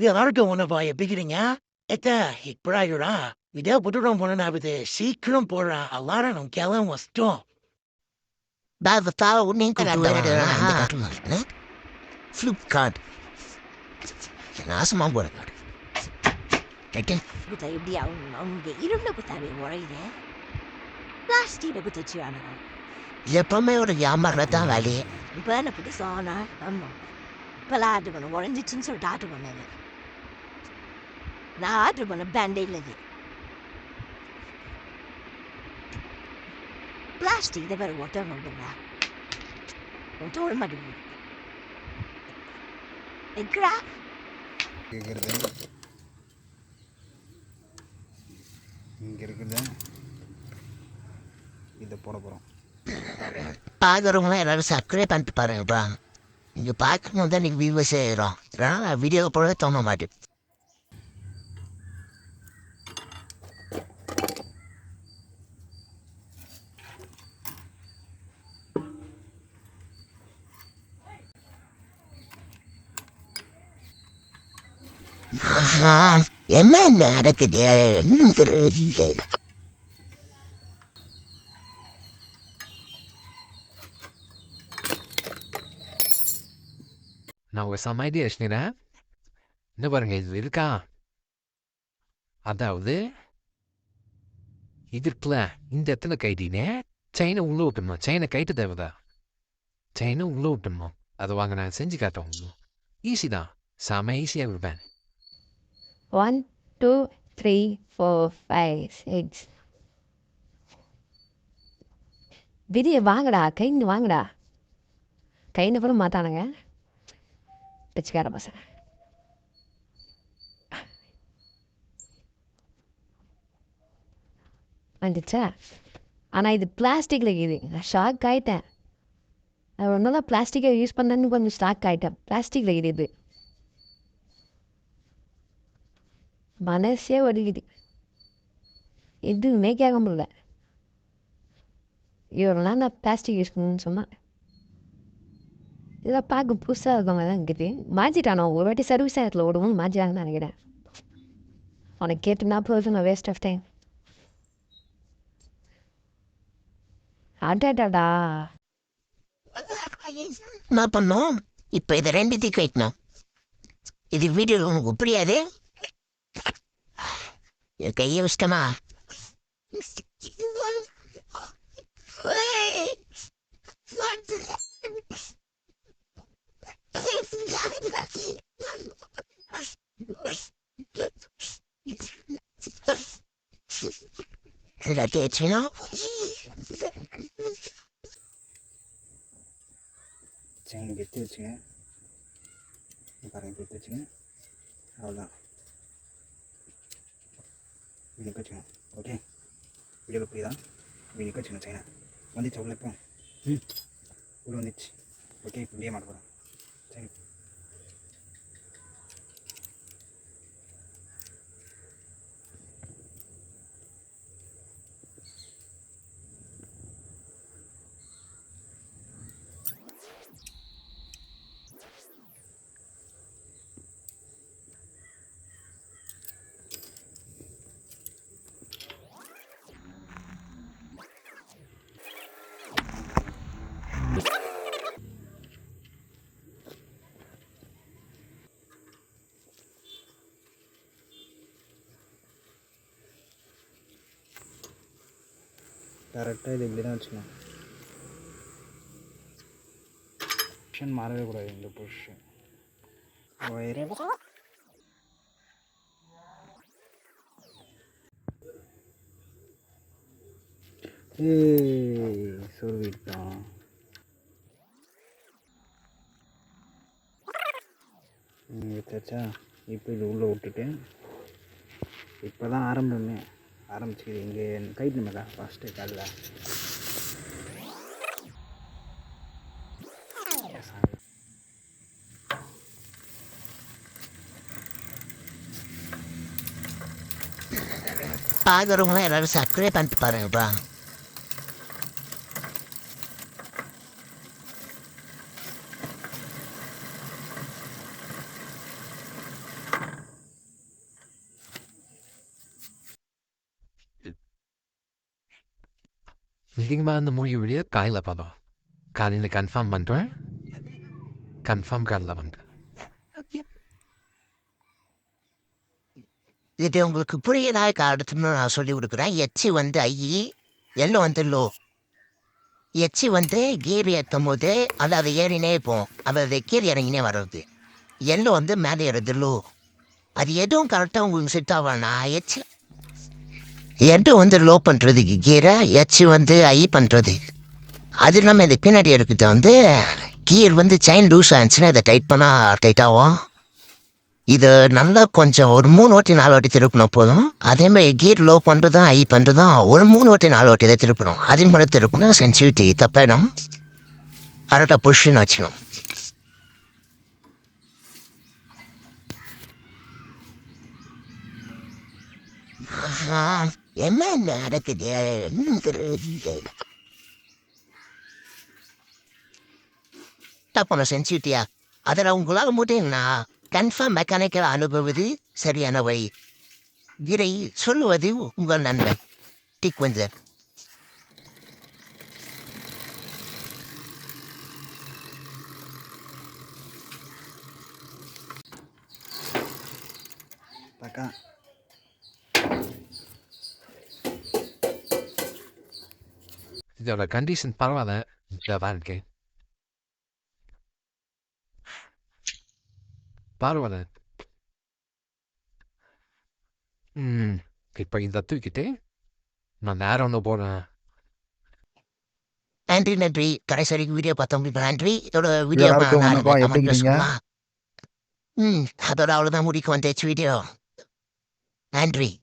Av det sikrum på alarm om kjellen var stå. Bago tao ning ko tuwa na hindi ka tumal. Flipkart. Buwan ka. Kaya Buddha எப்படி அவங்க அவங்க இருந்த புத்தாவே உழையுது plastic புத்தச்சு ஆனால் எப்பவுமே ஒரு ஏமாறதான் வேலையே இப்போ என்ன புட்டு சோனா ஆமாம் இப்போ ஆர்டர் பண்ண உடஞ்சிச்சுன்னு சொல்லிட்டு ஆர்டர் பண்ணது நான் ஆர்டர் பண்ண பேண்டேஜில் இது. பிளாஸ்டிக் இதை வேறு ஒட்ட மாட்டேங்க ஒட்ட விட மாட்டேங்குது. எங்கடா? கேட்குறது இங்கே இதை போட போகிறோம் பார்க்குறவங்க எல்லாரும் சப்ஸ்கிரைப் பண்ணிட்டு பாருங்கப்பா. நீங்கள் பார்க்கும்போது தான் நீங்கள் வியூவர்ஸ் ஆயிரும் அதனால் வீடியோ போடவே தோண மாட்டேன். என்ன நடக்குது? நான் ஒரு சமாதி வச்சுக்கிறேன் என்ன பாருங்க இது இருக்கா? அதாவது இது இருக்குல்ல இந்த இடத்துல கைட்டினே செயினை உள்ள விட்டுமா செயினை கைட்டு தேவைதா? செயினை உள்ள விட்டுமா அதை வாங்க நான் செஞ்சு காட்டேன் ஈஸி தான். செம ஈஸியாக இருப்பேன் one two three four five six விதிய வாங்கடா கைந்து வாங்கடா. கைந்து கூட மாத்தானுங்க பிச்சைக்கார பசங்க. வந்துச்சா? ஆனால் இது பிளாஸ்டிக்கில் இருக்குது நான் ஷாக் ஆகிட்டேன் ஒன்றும் தான் பிளாஸ்டிக்கை யூஸ் பண்ணேன்னு கொஞ்சம் ஸ்டாக் ஆகிட்டேன் பிளாஸ்டிக்கில் இருக்குது இது. மனசே ஒடுக்குது எதுவுமே கேட்க முடியல. இவரெல்லாம் நான் பிளாஸ்டிக் யூஸ் பண்ணணும்னு சொன்னேன் இதெல்லாம் பார்க்க புதுசாக இருக்கவங்க தான் இருக்குது. மாற்றிட்டானோ ஒரு வாட்டி சர்வீஸ் ஆயிரத்தில் ஓடுவோம் மாற்றிட்டாங்கன்னு நினைக்கிறேன். உனக்கு கேட்டுனா போதும் வேஸ்ட் ஆஃப் டைம் அடாடாடா என்ன பண்ணோம். இப்போ இதை ரெண்டுத்தையும் வைக்கணும் இது வீடியோ உங்களுக்கு புரியாது? என் கையை வச்சிட்டமா இதில் தேய்ச்சினா செயின் கெத்தி வச்சுங்க இங்க பாருங்க கெத்தி வச்சுங்க அவ்வளோதான் வீடியோ வச்சுங்க ஓகே வீடியோவில் புரியுதா வீடியோ வச்சுங்க செயினை வந்துச்சு உள்ள இப்போ ம் உள்ள வந்துச்சு ஓகே இப்போ இப்படியே மாட்ட போகிறோம் சரி கரெக்டாக இது இப்படி தான் வச்சுக்கணும். பொசிஷன் மாறவே கூடாது இந்த பொசிஷன் ஒயரே ஏய் சொல்லிட்டான் வச்சாச்சா இப்போ இது உள்ளே விட்டுட்டு இப்போ தான் ஆரம்பமே. ஆரம்பிச்சுக்கிது இங்கே கைட் நம்ம தான். ஃபஸ்ட்டு காலில் பார்க்குறவங்களாம் எல்லோரும் சப்ஸ்கிரைப் பண்ணிட்டு பாருங்கப்பா. அதிகமாக இருந்த மொழி வழியாக காலையில் பார்த்தோம் காலையில் கன்ஃபார்ம் பண்ணுறேன் கன்ஃபார்ம் காலையில் பண்ணுறேன் இது உங்களுக்கு புரியலாக அடுத்துன்னு நான் சொல்லி கொடுக்குறேன் எச்சி வந்து ஐ எல்லோ வந்து லோ எச்சி வந்து கீர் ஏற்றும் போது அது அதை ஏறினே போகும் அதாவது கீர் இறங்கினே வர்றது எல்லோ வந்து மேலே ஏறுது லோ அது எதுவும் கரெக்டாக உங்களுக்கு செட் ஆகலனா எச்சி எட்டு வந்து லோ பண்ணுறதுக்கு கீரை எச்சு வந்து ஐ பண்ணுறது அது இல்லாமல் இது பின்னாடி இருக்கிறது வந்து கீர் வந்து செயின் லூஸ் ஆச்சுன்னா இதை டைட் பண்ணால் டைட் ஆகும். இது நல்லா கொஞ்சம் ஒரு மூணு வாட்டி நாலு வாட்டி திருப்பினோம் போதும். அதே மாதிரி கீர் லோ பண்ணுறதும் ஐ பண்ணுறதும் ஒரு மூணு ஓட்டி நாலு வாட்டி தான் திருப்பணும். அதே மாதிரி திருப்பினா சென்சிட்டிவிட்டி தப்பிடும். கரெக்டாக புஷ்ஷுன்னு வச்சுக்கணும். ஆஹா, என்ன நடக்குது? தப்பான செஞ்சுட்டியா? அதில் உங்களால் முடியும்னா கன்ஃபார்ம் மெக்கானிக்கல் அனுபவது சரியான வழி. இதை சொல்லுவது உங்கள் நண்பன் டிக் வந்து பார்க்கா இதோட கண்டிஷன் பரவாயில்ல. இதாக இருக்கு. பரவாயில்ல. ம். இப்போ இதை தூக்கிட்டு நான் நேரம் ஒன்று போகிறேன் நன்றி நன்றி. கடைசி வரைக்கும் வீடியோ பார்த்தவங்களுக்கு நன்றி. இதோட வீடியோ? ம். அதோட அவ்வளோதான் முடிக்க வந்துச்சு வீடியோ. நன்றி.